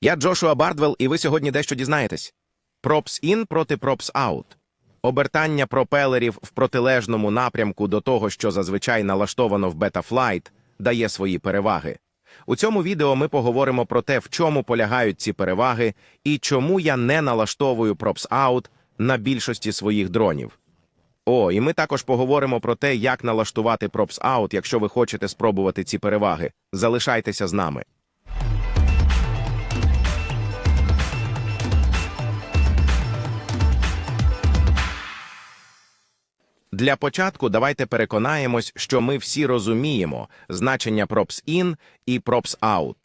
Я Джошуа Бардвелл, і ви сьогодні дещо дізнаєтесь. Пропс ін проти пропс аут. Обертання пропелерів в протилежному напрямку до того, що зазвичай налаштовано в бета-флайт, дає свої переваги. У цьому відео ми поговоримо про те, в чому полягають ці переваги і чому я не налаштовую аут на більшості своїх дронів. О, і ми також поговоримо про те, як налаштувати аут, якщо ви хочете спробувати ці переваги. Залишайтеся з нами. Для початку давайте переконаємось, що ми всі розуміємо значення props in і props out.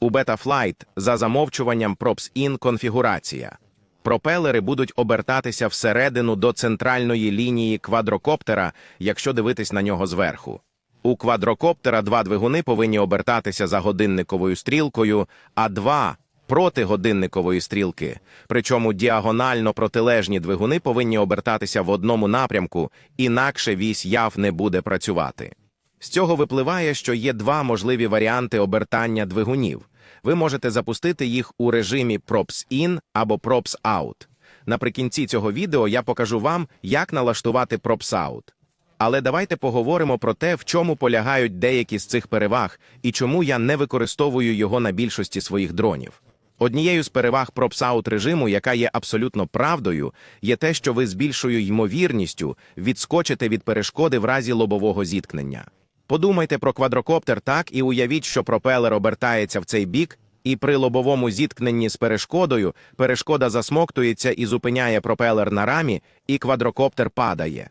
У Betaflight за замовчуванням props in конфігурація. Пропелери будуть обертатися всередину до центральної лінії квадрокоптера, якщо дивитись на нього зверху. У квадрокоптера два двигуни повинні обертатися за годинниковою стрілкою, а два проти годинникової стрілки. Причому діагонально протилежні двигуни повинні обертатися в одному напрямку, інакше вісь яв не буде працювати. З цього випливає, що є два можливі варіанти обертання двигунів. Ви можете запустити їх у режимі Props In або Props Out. Наприкінці цього відео я покажу вам, як налаштувати Props Out. Але давайте поговоримо про те, в чому полягають деякі з цих переваг і чому я не використовую його на більшості своїх дронів. Однією з переваг пропсаут режиму, яка є абсолютно правдою, є те, що ви з більшою ймовірністю відскочите від перешкоди в разі лобового зіткнення. Подумайте про квадрокоптер так і уявіть, що пропелер обертається в цей бік, і при лобовому зіткненні з перешкодою перешкода засмоктується і зупиняє пропелер на рамі, і квадрокоптер падає.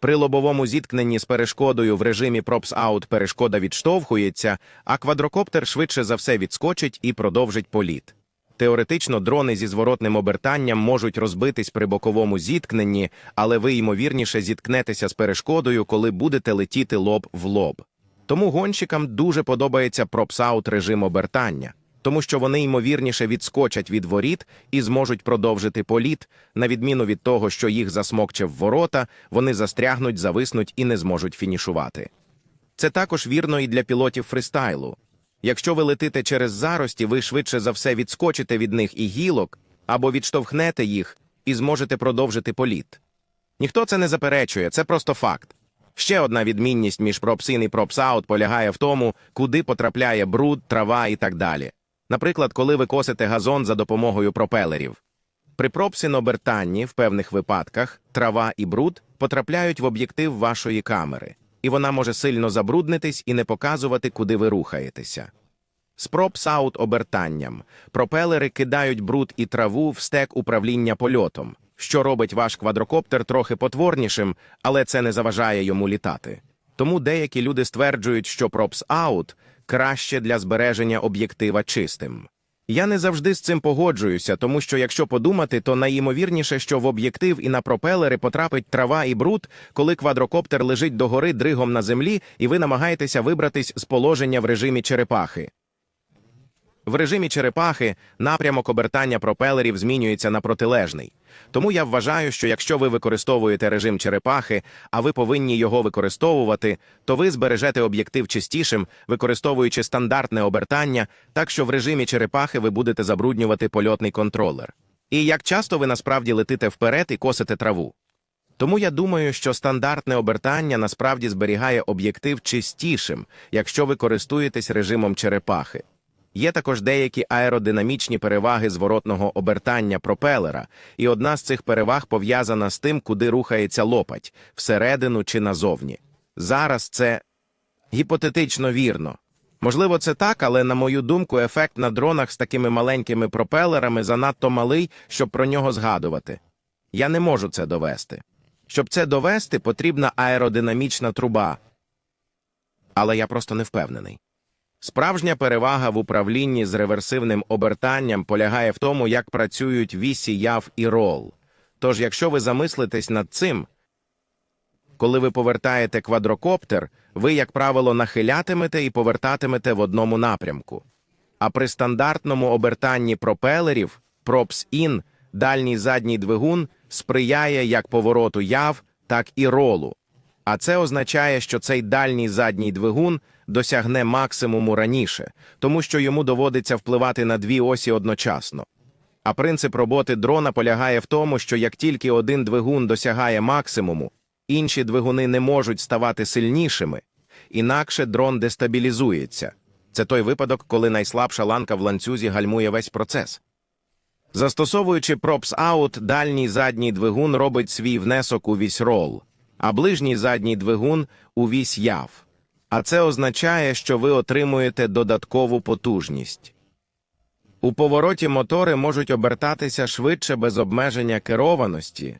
При лобовому зіткненні з перешкодою в режимі Props Out перешкода відштовхується, а квадрокоптер швидше за все відскочить і продовжить політ. Теоретично дрони зі зворотним обертанням можуть розбитись при боковому зіткненні, але ви ймовірніше зіткнетеся з перешкодою, коли будете летіти лоб в лоб. Тому гонщикам дуже подобається Props Out режим обертання тому що вони ймовірніше відскочать від воріт і зможуть продовжити політ, на відміну від того, що їх засмокче в ворота, вони застрягнуть, зависнуть і не зможуть фінішувати. Це також вірно і для пілотів фристайлу. Якщо ви летите через зарості, ви швидше за все відскочите від них і гілок або відштовхнете їх і зможете продовжити політ. Ніхто це не заперечує, це просто факт. Ще одна відмінність між пропсин і пропсаут полягає в тому, куди потрапляє бруд, трава і так далі. Наприклад, коли ви косите газон за допомогою пропелерів. При пропсин-обертанні в певних випадках трава і бруд потрапляють в об'єктив вашої камери, і вона може сильно забруднитись і не показувати, куди ви рухаєтеся. З пропсаут обертанням пропелери кидають бруд і траву в стек управління польотом, що робить ваш квадрокоптер трохи потворнішим, але це не заважає йому літати. Тому деякі люди стверджують, що пропс-аут краще для збереження об'єктива чистим. Я не завжди з цим погоджуюся, тому що якщо подумати, то найімовірніше, що в об'єктив і на пропелери потрапить трава і бруд, коли квадрокоптер лежить догори дригом на землі, і ви намагаєтеся вибратись з положення в режимі черепахи. В режимі черепахи напрямок обертання пропелерів змінюється на протилежний. Тому я вважаю, що якщо ви використовуєте режим черепахи, а ви повинні його використовувати, то ви збережете об'єктив чистішим, використовуючи стандартне обертання, так що в режимі черепахи ви будете забруднювати польотний контролер. І як часто ви насправді летите вперед і косите траву. Тому я думаю, що стандартне обертання насправді зберігає об'єктив чистішим, якщо ви користуєтесь режимом черепахи. Є також деякі аеродинамічні переваги зворотного обертання пропелера, і одна з цих переваг пов'язана з тим, куди рухається лопать всередину чи назовні. Зараз це гіпотетично вірно. Можливо, це так, але на мою думку, ефект на дронах з такими маленькими пропелерами занадто малий, щоб про нього згадувати. Я не можу це довести. Щоб це довести, потрібна аеродинамічна труба. Але я просто не впевнений. Справжня перевага в управлінні з реверсивним обертанням полягає в тому, як працюють вісі яв і рол. Тож, якщо ви замислитесь над цим, коли ви повертаєте квадрокоптер, ви, як правило, нахилятимете і повертатимете в одному напрямку. А при стандартному обертанні пропелерів пропс-ін, дальній задній двигун сприяє як повороту яв, так і ролу. А це означає, що цей дальній задній двигун досягне максимуму раніше, тому що йому доводиться впливати на дві осі одночасно. А принцип роботи дрона полягає в тому, що як тільки один двигун досягає максимуму, інші двигуни не можуть ставати сильнішими, інакше дрон дестабілізується. Це той випадок, коли найслабша ланка в ланцюзі гальмує весь процес. Застосовуючи Props Out, дальній задній двигун робить свій внесок у вісь рол, а ближній задній двигун у вісь яв. А це означає, що ви отримуєте додаткову потужність. У повороті мотори можуть обертатися швидше без обмеження керованості.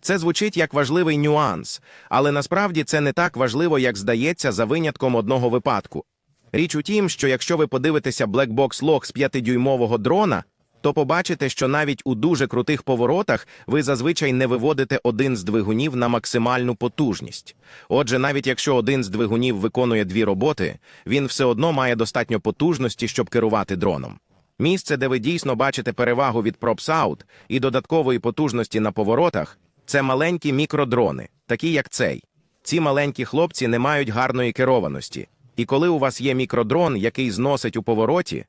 Це звучить як важливий нюанс, але насправді це не так важливо, як здається, за винятком одного випадку. Річ у тім, що якщо ви подивитеся Blackbox Log з 5-дюймового дрона, то побачите, що навіть у дуже крутих поворотах ви зазвичай не виводите один з двигунів на максимальну потужність. Отже, навіть якщо один з двигунів виконує дві роботи, він все одно має достатньо потужності, щоб керувати дроном. Місце, де ви дійсно бачите перевагу від Props Out і додаткової потужності на поворотах, це маленькі мікродрони, такі як цей. Ці маленькі хлопці не мають гарної керованості. І коли у вас є мікродрон, який зносить у повороті,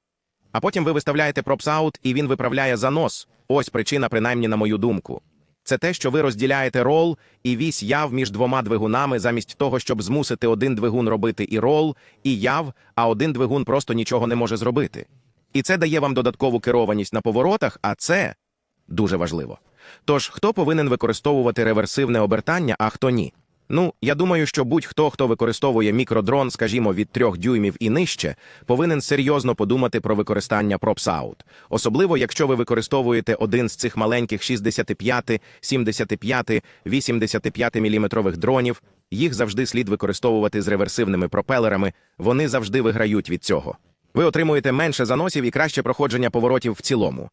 а потім ви виставляєте пропсаут і він виправляє занос. Ось причина, принаймні, на мою думку. Це те, що ви розділяєте рол і вісь яв між двома двигунами, замість того, щоб змусити один двигун робити і рол, і яв, а один двигун просто нічого не може зробити. І це дає вам додаткову керованість на поворотах, а це дуже важливо. Тож, хто повинен використовувати реверсивне обертання, а хто ні? Ну, я думаю, що будь-хто, хто використовує мікродрон, скажімо, від трьох дюймів і нижче, повинен серйозно подумати про використання PropsOut. Особливо, якщо ви використовуєте один з цих маленьких 65, 75, 85 міліметрових дронів, їх завжди слід використовувати з реверсивними пропелерами, вони завжди виграють від цього. Ви отримуєте менше заносів і краще проходження поворотів в цілому.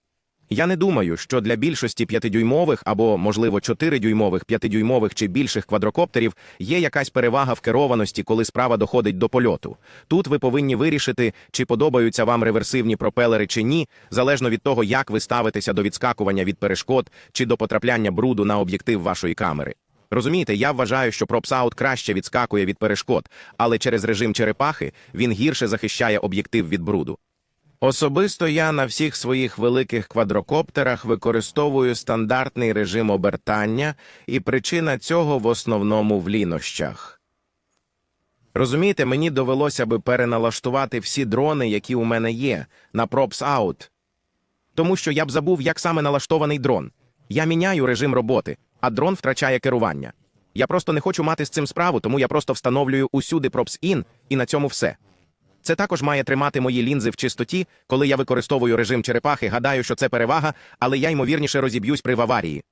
Я не думаю, що для більшості п'ятидюймових або, можливо, чотиридюймових, п'ятидюймових чи більших квадрокоптерів є якась перевага в керованості, коли справа доходить до польоту. Тут ви повинні вирішити, чи подобаються вам реверсивні пропелери чи ні, залежно від того, як ви ставитеся до відскакування від перешкод чи до потрапляння бруду на об'єктив вашої камери. Розумієте, я вважаю, що PropsOut краще відскакує від перешкод, але через режим черепахи він гірше захищає об'єктив від бруду. Особисто я на всіх своїх великих квадрокоптерах використовую стандартний режим обертання, і причина цього в основному в лінощах. Розумієте, мені довелося би переналаштувати всі дрони, які у мене є, на Props Out. Тому що я б забув, як саме налаштований дрон. Я міняю режим роботи, а дрон втрачає керування. Я просто не хочу мати з цим справу, тому я просто встановлюю усюди Props In, і на цьому все. Це також має тримати мої лінзи в чистоті, коли я використовую режим черепахи, гадаю, що це перевага, але я ймовірніше розіб'юсь при аварії.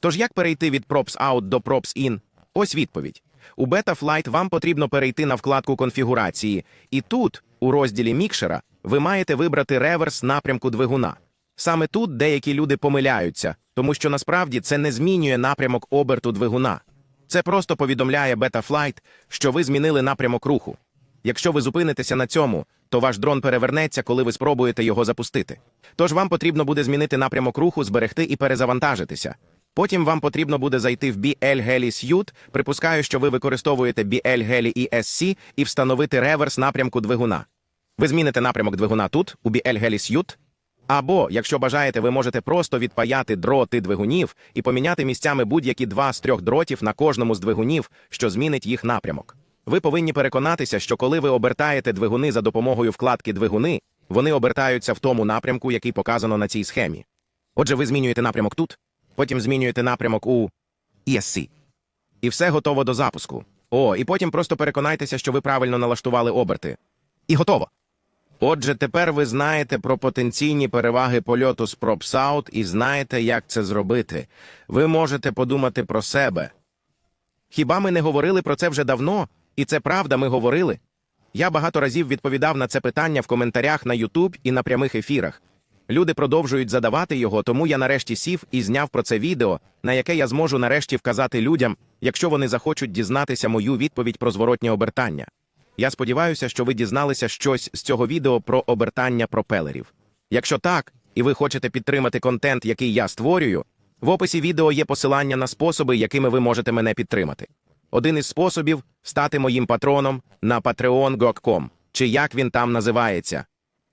Тож як перейти від Props Out до Props In? Ось відповідь. У Betaflight вам потрібно перейти на вкладку конфігурації, і тут, у розділі мікшера, ви маєте вибрати реверс напрямку двигуна. Саме тут деякі люди помиляються, тому що насправді це не змінює напрямок оберту двигуна. Це просто повідомляє Betaflight, що ви змінили напрямок руху. Якщо ви зупинитеся на цьому, то ваш дрон перевернеться, коли ви спробуєте його запустити. Тож вам потрібно буде змінити напрямок руху, зберегти і перезавантажитися. Потім вам потрібно буде зайти в BL Heli Suite, припускаю, що ви використовуєте BL Heli ESC і встановити реверс напрямку двигуна. Ви зміните напрямок двигуна тут, у BL Heli Suite, або, якщо бажаєте, ви можете просто відпаяти дроти двигунів і поміняти місцями будь-які два з трьох дротів на кожному з двигунів, що змінить їх напрямок. Ви повинні переконатися, що коли ви обертаєте двигуни за допомогою вкладки двигуни, вони обертаються в тому напрямку, який показано на цій схемі. Отже, ви змінюєте напрямок тут, потім змінюєте напрямок у ESC. І все готово до запуску. О, і потім просто переконайтеся, що ви правильно налаштували оберти. І готово. Отже, тепер ви знаєте про потенційні переваги польоту з PropsOut і знаєте, як це зробити. Ви можете подумати про себе. Хіба ми не говорили про це вже давно? І це правда, ми говорили. Я багато разів відповідав на це питання в коментарях на YouTube і на прямих ефірах. Люди продовжують задавати його, тому я нарешті сів і зняв про це відео, на яке я зможу нарешті вказати людям, якщо вони захочуть дізнатися мою відповідь про зворотнє обертання. Я сподіваюся, що ви дізналися щось з цього відео про обертання пропелерів. Якщо так, і ви хочете підтримати контент, який я створюю, в описі відео є посилання на способи, якими ви можете мене підтримати. Один із способів стати моїм патроном на patreon.com, чи як він там називається.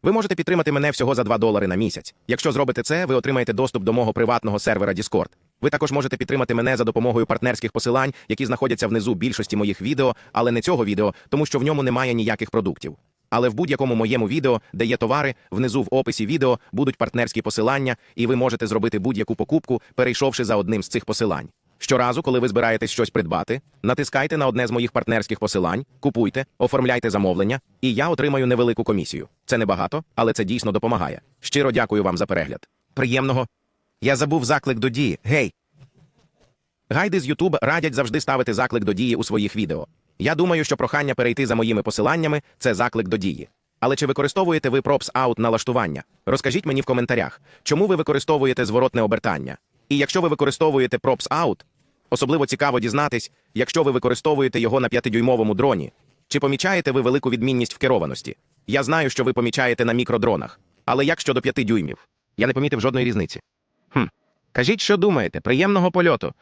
Ви можете підтримати мене всього за 2 долари на місяць. Якщо зробите це, ви отримаєте доступ до мого приватного сервера Discord. Ви також можете підтримати мене за допомогою партнерських посилань, які знаходяться внизу більшості моїх відео, але не цього відео, тому що в ньому немає ніяких продуктів. Але в будь-якому моєму відео, де є товари, внизу в описі відео будуть партнерські посилання, і ви можете зробити будь-яку покупку, перейшовши за одним з цих посилань. Щоразу, коли ви збираєтесь щось придбати, натискайте на одне з моїх партнерських посилань, купуйте, оформляйте замовлення, і я отримаю невелику комісію. Це небагато, але це дійсно допомагає. Щиро дякую вам за перегляд. Приємного. Я забув заклик до дії. Гей! Гайди з YouTube радять завжди ставити заклик до дії у своїх відео. Я думаю, що прохання перейти за моїми посиланнями це заклик до дії. Але чи використовуєте ви Props Out налаштування? Розкажіть мені в коментарях, чому ви використовуєте зворотне обертання? І якщо ви використовуєте Props Out, особливо цікаво дізнатись, якщо ви використовуєте його на 5-дюймовому дроні, чи помічаєте ви велику відмінність в керованості? Я знаю, що ви помічаєте на мікродронах, але як щодо 5 дюймів? Я не помітив жодної різниці. Хм. Кажіть, що думаєте, приємного польоту.